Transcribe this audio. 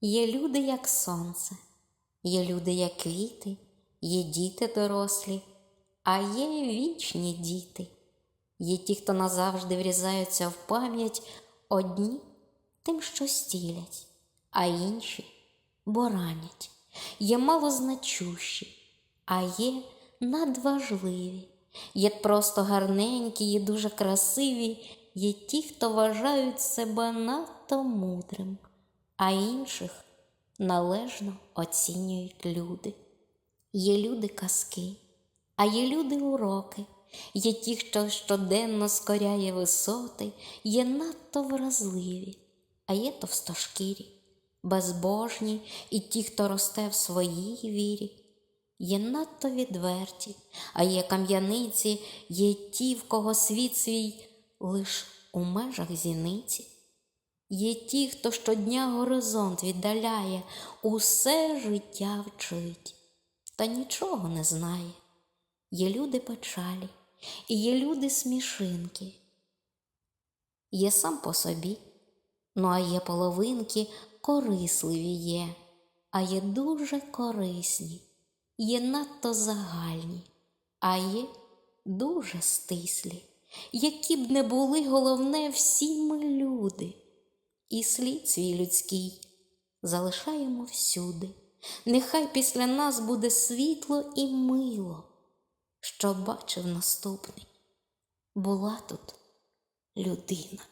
Є люди, як сонце, є люди, як квіти, є діти дорослі, а є вічні діти. Є ті, хто назавжди врізаються в пам'ять одні тим, що стілять, а інші бо ранять. Є малозначущі, а є надважливі, є просто гарненькі, є дуже красиві, є ті, хто вважають себе надто мудрим, а інших належно оцінюють люди. Є люди казки, а є люди уроки, є ті, хто щоденно скоряє висоти, є надто вразливі, а є товстошкірі, безбожні і ті, хто росте в своїй вірі. Є надто відверті, а є кам'яниці, є ті, в кого світ свій лиш у межах зіниці. Є ті, хто щодня горизонт віддаляє, усе життя вчить, та нічого не знає. Є люди печалі, і є люди смішинки. Є сам по собі, ну а є половинки корисливі є, а є дуже корисні, є надто загальні, а є дуже стислі, які б не були головне всі ми люди і слід свій людський залишаємо всюди. Нехай після нас буде світло і мило, що бачив наступний. Була тут людина.